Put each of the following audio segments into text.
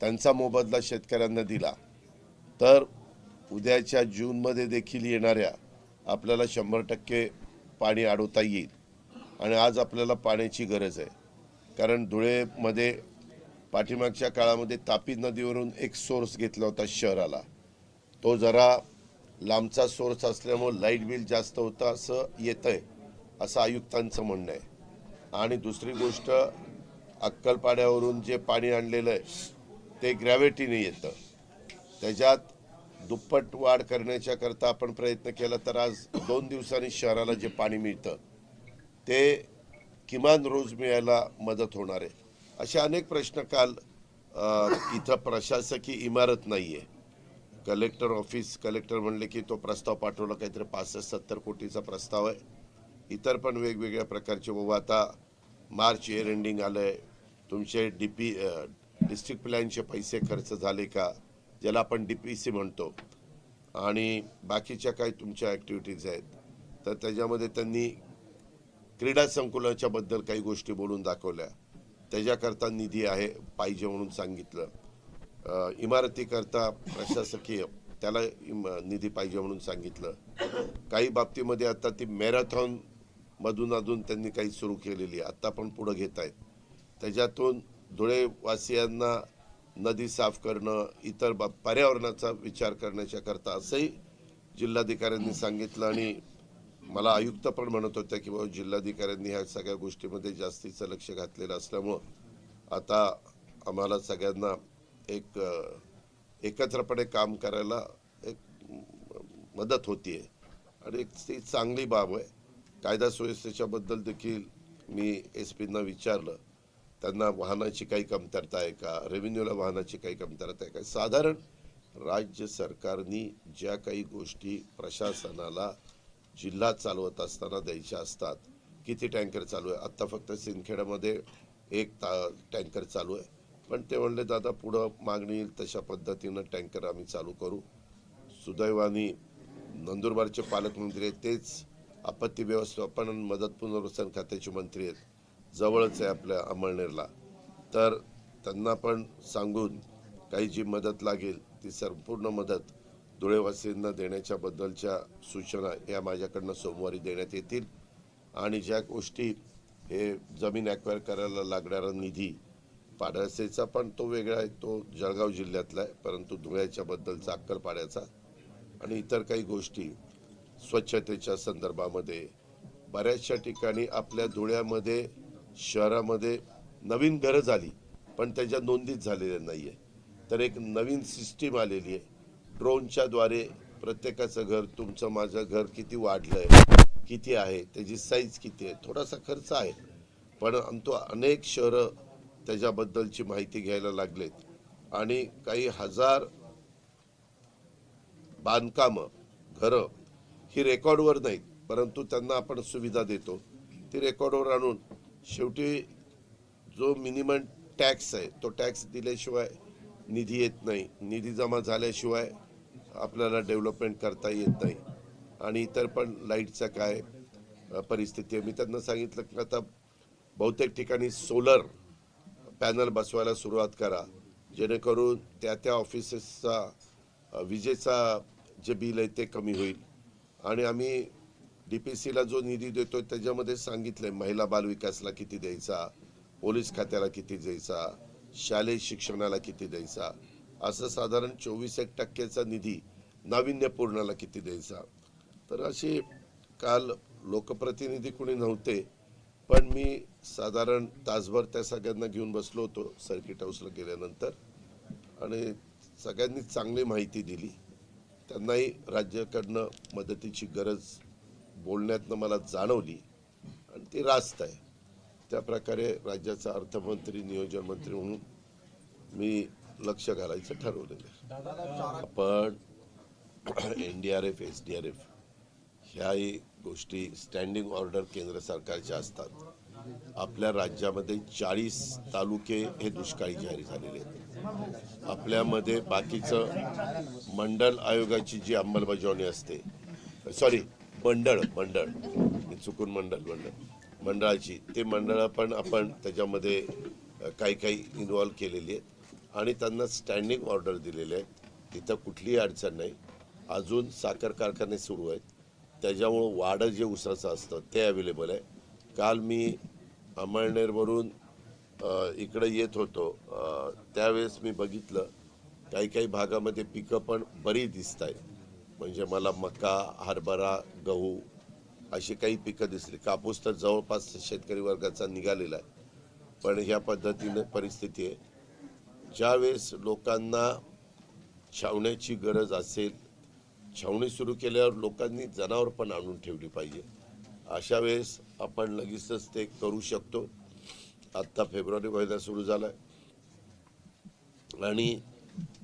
त्यांचा मोबदला शेतकऱ्यांना दिला. तर उद्याच्या जूनमध्ये देखील येणाऱ्या आपल्याला शंभर टक्के पाणी अडवता येईल आणि आज आपल्याला पाण्याची गरज आहे. कारण धुळेमध्ये पाठीमागच्या काळामध्ये तापी नदीवरून एक सोर्स घेतला होता शहराला. तो जरा लांबचा सोर्स असल्यामुळं लाइट बिल जास्त होतं असं येतं आहे असं आयुक्तांचं म्हणणं आहे. आणि दुसरी गोष्ट अक्कलपाड्यावरून जे पाणी आणलेलं आहे ते ग्रॅव्हिटीने येतं. त्याच्यात दुप्पट वाढ करण्याच्या करता आपण प्रयत्न केला तर आज दोन दिवसांनी शहराला जे पाणी मिळतं ते किमान रोज मिळायला मदत होणार आहे. असे अनेक प्रश्न काल इथं प्रशासकीय इमारत नाही आहे कलेक्टर ऑफिस कलेक्टर म्हणले की तो प्रस्ताव पाठवला काहीतरी पासष्ट सत्तर कोटीचा प्रस्ताव आहे. इतर पण वेगवेगळ्या प्रकारचे व आता मार्च एअर एंडिंग आलं आहे तुमचे डी पी डिस्ट्रिक्ट प्लॅनचे पैसे खर्च झाले का ज्याला आपण डी पी सी म्हणतो आणि बाकीच्या काही तुमच्या ॲक्टिव्हिटीज आहेत तर त्याच्यामध्ये त्यांनी क्रीडा संकुलाच्याबद्दल काही गोष्टी बोलून दाखवल्या. त्याच्याकरता निधी आहे पाहिजे म्हणून सांगितलं. इमारतीकरता प्रशासकीय त्याला इम- निधी पाहिजे म्हणून सांगितलं. काही बाबतीमध्ये आता ती मॅरेथॉन मधून त्यांनी काही सुरू केलेली आहे. आत्ता पण पुढं घेत आहेत त्याच्यातून धुळेवासियांना नदी साफ करणं इतर बाब पर्यावरणाचा विचार करण्याच्या करता असंही जिल्हाधिकाऱ्यांनी सांगितलं आणि मला आयुक्त पण म्हणत होत्या की बाबा जिल्हाधिकाऱ्यांनी ह्या सगळ्या गोष्टीमध्ये जास्तीचं लक्ष घातलेलं असल्यामुळं आता आम्हाला सगळ्यांना एक एकत्रपणे काम करायला एक मदत होतीये. आणि एक ती चांगली बाब आहे. कायदा सुव्यवस्थेच्याबद्दल देखील मी एस पींना विचारलं. त्यांना वाहनाची काही कमतरता आहे का? रेव्हेन्यूला वाहनाची काही कमतरता आहे का? साधारण राज्य सरकारनी ज्या काही गोष्टी प्रशासनाला जिल्हा चालवत असताना द्यायच्या असतात किती टँकर चालू आहे? आत्ता फक्त सिंदखेड्यामध्ये एक ता टँकर चालू आहे. पण ते म्हणले दादा पुढं मागणी येईल तशा पद्धतीनं टँकर आम्ही चालू करू. सुदैवाने नंदुरबारचे पालकमंत्री आहेत तेच आपत्ती व्यवस्थापन मदत पुनर्वसन खात्याचे मंत्री आहेत. जवळच आहे आपल्या अमळनेरला. तर त्यांना पण सांगून काही जी मदत लागेल ती संपूर्ण मदत धुळेवासींना देण्याच्याबद्दलच्या सूचना या माझ्याकडनं सोमवारी देण्यात येतील. आणि ज्या गोष्टी हे जमीन ॲक्वायर करायला लागणारा निधी पाडळसेचा पण तो वेगळा आहे तो जळगाव जिल्ह्यातला आहे परंतु धुळ्याच्याबद्दलचा अक्कलपाड्याचा. आणि इतर काही गोष्टी स्वच्छतेच्या संदर्भामध्ये बऱ्याचशा ठिकाणी आपल्या धुळ्यामध्ये शहरामध्ये नवीन घरं झाली पण त्याच्या नोंदीच झालेल्या नाही आहे तर एक नवीन सिस्टीम आलेली आहे. ड्रोनच्या द्वारे प्रत्येकाचं घर तुमचं माझं घर किती वाढलं आहे किती आहे त्याची साईज किती आहे थोडासा खर्च आहे. पण आमतो अनेक शहरं त्याच्याबद्दलची माहिती घ्यायला लागलेत. आणि काही हजार बांधकामं घरं ही रेकॉर्डवर नाहीत परंतु त्यांना आपण सुविधा देतो. ती रेकॉर्डवर आणून शेवटी जो मिनिमम टॅक्स आहे तो टॅक्स दिल्याशिवाय निधी येत नाही. निधी जमा झाल्याशिवाय आपल्याला डेव्हलपमेंट करता येत नाही. आणि इतर पण लाईटचा काय परिस्थिती आहे. मी त्यांना सांगितलं की आता बहुतेक ठिकाणी सोलर पॅनल बसवायला सुरुवात करा. जेणेकरून त्या त्या ऑफिसेसचा विजेचा जे बिल आहे ते कमी होईल. आणि आम्ही डी पी सीला जो निधी देतो त्याच्यामध्ये सांगितलंय महिला बालविकासला किती द्यायचा पोलीस खात्याला किती द्यायचा शालेय शिक्षणाला किती द्यायचा असं साधारण चोवीस एक टक्क्याचा निधी नाविन्यपूर्णाला किती द्यायचा. तर असे काल लोकप्रतिनिधी कोणी नव्हते पण मी साधारण तासभर त्या सगळ्यांना घेऊन बसलो होतो सर्किट हाऊसला गेल्यानंतर आणि सगळ्यांनी चांगली माहिती दिली. त्यांनाही राज्याकडनं मदतीची गरज बोलण्यातनं मला जाणवली आणि ती रास्त आहे. त्या प्रकारे राज्याचा अर्थमंत्री नियोजन मंत्री म्हणून मी लक्ष घालायचं ठरवलेलं आहे. आपण N D R F S D R F ह्याही गोष्टी स्टँडिंग ऑर्डर केंद्र सरकारच्या असतात. आपल्या राज्यामध्ये चाळीस तालुके हे दुष्काळी जाहीर झालेले आहेत. आपल्यामध्ये बाकीचं मंडल आयोगाची जी अंमलबजावणी असते सॉरी मंडळ मंडळ. चुकून मंडळ मंडळ. मंडळाची. ते मंडळं पण आपण त्याच्यामध्ये काही काही इन्व्हॉल्व केलेली आहेत. आणि त्यांना स्टँडिंग ऑर्डर दिलेले आहे तिथं कुठलीही अडचण नाही. अजून साखर कारखाने सुरू आहेत. त्याच्यामुळं वाडं जे उसाचं असतं ते अवेलेबल आहे. काल मी अमळनेरवरून इकडं येत होतो. त्यावेळेस मी बघितलं काही काही भागामध्ये पिकं पण बरी दिसत आहेत म्हणजे मला मका हरभरा गहू अशी काही पिकं दिसली. कापूस तर जवळपास शेतकरी वर्गाचा निघालेला आहे. पण ह्या पद्धतीने परिस्थिती आहे. ज्यावेळेस लोकांना छावण्याची गरज असेल छावणी सुरू केल्यावर लोकांनी जनावर पण आणून ठेवली पाहिजे. अशा वेळेस आपण लगेचच ते करू शकतो. आत्ता फेब्रुवारी महिना सुरू झालाय. आणि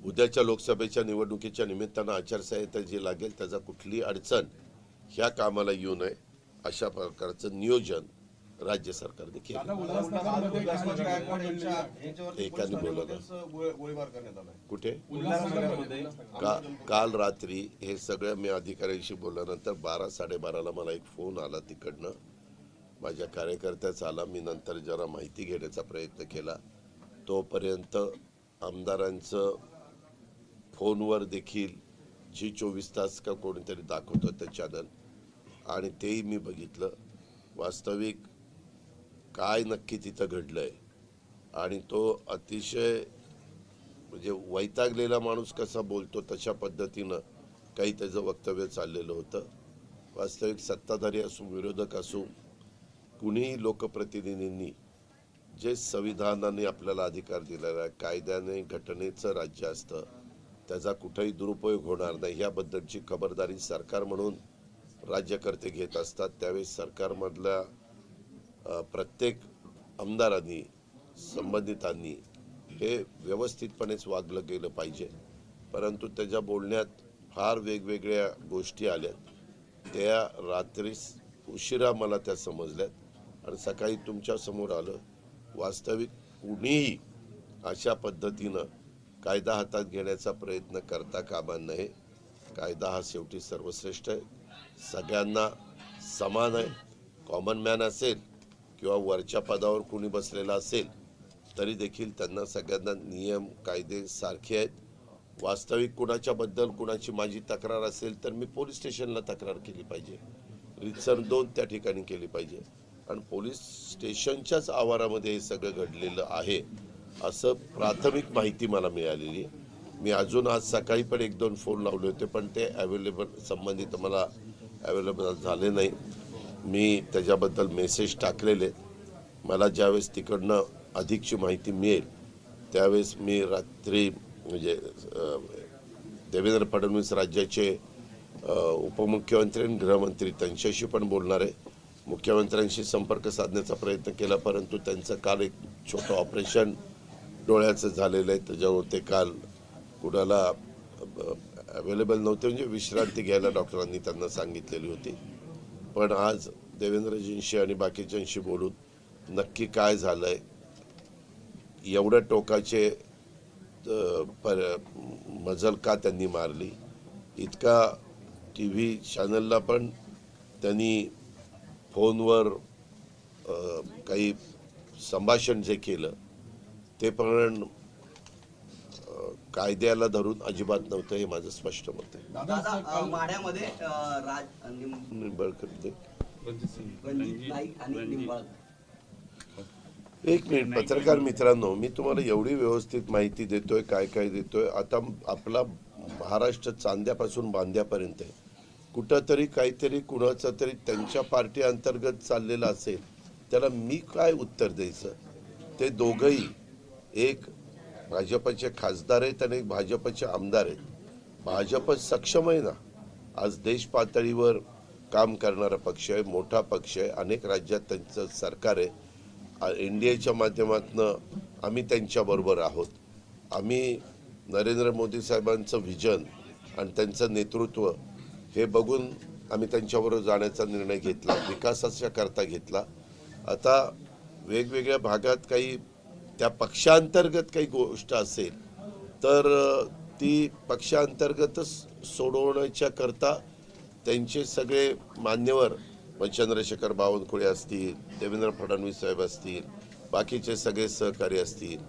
उद्याच्या लोकसभेच्या निवडणुकीच्या निमित्तानं आचारसंहिता जी लागेल त्याचा कुठली अडचण ह्या कामाला येऊ नये अशा प्रकारचं नियोजन राज्य सरकारने केलं. एकाने बोलवलं. कुठे? का काल रात्री हे सगळं मी अधिकाऱ्यांशी बोलल्यानंतर बारा साडेबाराला मला एक फोन आला तिकडनं. माझ्या कार्यकर्त्याचा आला मी नंतर जरा माहिती घेण्याचा प्रयत्न केला. तोपर्यंत आमदारांचं फोनवर देखील जी चोवीस तास का कोणीतरी दाखवतं ते चॅनल आणि तेही मी बघितलं. वास्तविक काय नक्की तिथं घडलं आहे आणि तो अतिशय म्हणजे वैतागलेला माणूस कसा बोलतो तशा पद्धतीनं काही त्याचं वक्तव्य चाललेलं होतं. वास्तविक सत्ताधारी असो विरोधक असो कुणीही लोकप्रतिनिधींनी जे संविधानाने आपल्याला अधिकार दिलेला आहे कायद्याने घटनेचं राज्य असतं त्याचा कुठेही दुरुपयोग होणार नाही याबद्दलची खबरदारी सरकार म्हणून राज्यकर्ते घेत असतात. त्यावेळी सरकारमधल्या प्रत्येक आमदारांनी संबंधितांनी हे व्यवस्थितपणेच वागलं गेलं पाहिजे. परंतु त्याच्या बोलण्यात फार वेगवेगळ्या गोष्टी आल्यात. त्या रात्रीस उशिरा मला त्या समजल्यात. आणि सकाळी तुमच्यासमोर आलं वास्तविक कुणीही अशा पद्धतीनं कायदा हातात घेण्याचा प्रयत्न करता कामा नये. कायदा हा शेवटी सर्वश्रेष्ठ आहे. सगळ्यांना समान आहे. कॉमन मॅन असेल किंवा वरच्या पदावर कुणी बसलेला असेल तरी देखील त्यांना सगळ्यांना नियम कायदे सारखे आहेत. वास्तविक कुणाच्याबद्दल कुणाची माझी तक्रार असेल तर मी पोलीस स्टेशनला तक्रार केली पाहिजे. रितसर दोन त्या ठिकाणी केली पाहिजे. आणि पोलीस स्टेशनच्याच आवारामध्ये हे सगळं घडलेलं आहे असं प्राथमिक माहिती मला मिळालेली. आहे मी अजून आज सकाळी पण एक दोन फोन लावले होते पण ते अवेलेबल संबंधित मला अवेलेबल झाले नाही. मी त्याच्याबद्दल मेसेज टाकलेले. मला ज्यावेळेस तिकडनं अधिकची माहिती मिळेल त्यावेळेस मी रात्री म्हणजे देवेंद्र फडणवीस राज्याचे उपमुख्यमंत्री आणि गृहमंत्री त्यांच्याशी पण बोलणार आहे. मुख्यमंत्र्यांशी संपर्क साधण्याचा प्रयत्न केला परंतु त्यांचं काल एक छोटं ऑपरेशन डोळ्याचं झालेलं आहे. त्याच्यावर ते काल कुणाला अवेलेबल नव्हते. म्हणजे विश्रांती घ्यायला डॉक्टरांनी त्यांना सांगितलेली होती. पण आज देवेंद्रजींशी आणि बाकीच्यांशी बोलून नक्की काय झालं आहे एवढ्या टोकाचे पर मजल का त्यांनी मारली? इतका टी व्ही चॅनलला पण त्यांनी फोनवर काही संभाषण जे केलं ते पण अ, कायद्याला धरून अजिबात नव्हतं हे माझं स्पष्ट मत आहे. एक मिनिट पत्रकार मित्रांनो मी तुम्हाला एवढी व्यवस्थित माहिती देतोय काय काय देतोय. आता आपला महाराष्ट्र चांद्यापासून बांध्यापर्यंत आहे. कुठंतरी काहीतरी कुणाचं तरी त्यांच्या पार्टी अंतर्गत चाललेलं असेल त्याला मी काय उत्तर द्यायचं? ते दोघंही एक भाजपचे खासदार आहेत आणि एक भाजपचे आमदार आहेत. भाजप सक्षम आहे ना? आज देश पातळीवर काम करणारा पक्ष आहे मोठा पक्ष आहे अनेक राज्यात त्यांचं सरकार आहे. एनडीएच्या माध्यमातून आम्ही त्यांच्याबरोबर आहोत. आम्ही नरेंद्र मोदी साहेबांचं व्हिजन आणि त्यांचं नेतृत्व हे बघून आम्ही त्यांच्याबरोबर जाण्याचा निर्णय घेतला विकासाच्या करता घेतला. आता वेगवेगळ्या भागात काही त्या पक्षांतर्गत काही गोष्ट असेल तर ती पक्षांतर्गतच सोडवण्याच्या करता त्यांचे सगळे मान्यवर चंद्रशेखर बावनकुळे असतील देवेंद्र फडणवीस साहेब असतील बाकीचे सगळे सहकारी असतील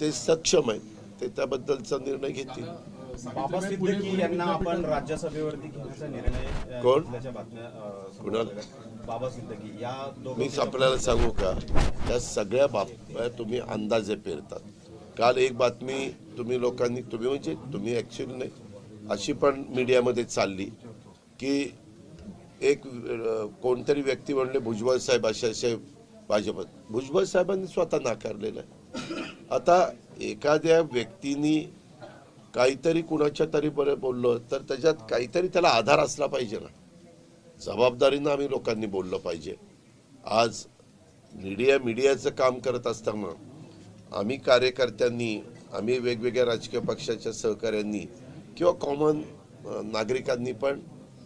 ते सक्षम आहेत ते त्याबद्दलचा निर्णय घेतील. बाबा सिद्दीकी यांना आपण राज्यसभेवरती घेण्याचा निर्णय कोण? घेतल्याच्या बातम्या अ, समोर कुणाल? आल्या. बाबा सिद्दीकी या मी आपल्याला सांगू का त्या सगळ्या बाबतीत तुम्ही अंदाजे पेरतात काल एक बातमी तुम्ही लोकांनी तुम्ही म्हणजे तुम्ही ॲक्च्युली नाही अशी पण मीडियामध्ये चालली की एक अं, कोणतरी व्यक्ती म्हणले भुजबळ साहेब असे असे भाजपत भुजबळ साहेबांनी स्वतः नाकारलेलं आहे आता एखाद्या व्यक्तीनी काहीतरी कुणाच्या तरी बरं बोललं तर त्याच्यात काहीतरी त्याला आधार असला पाहिजे ना. जबाबदारीनं आम्ही लोकांनी बोललं पाहिजे. आज मीडिया मीडियाचं काम करत असताना आम्ही कार्यकर्त्यांनी आम्ही वेगवेगळ्या राजकीय पक्षाच्या सहकाऱ्यांनी किंवा कॉमन नागरिकांनी पण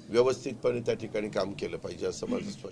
व्यवस्थितपणे त्या ठिकाणी काम केलं पाहिजे असं माझं स्पष्ट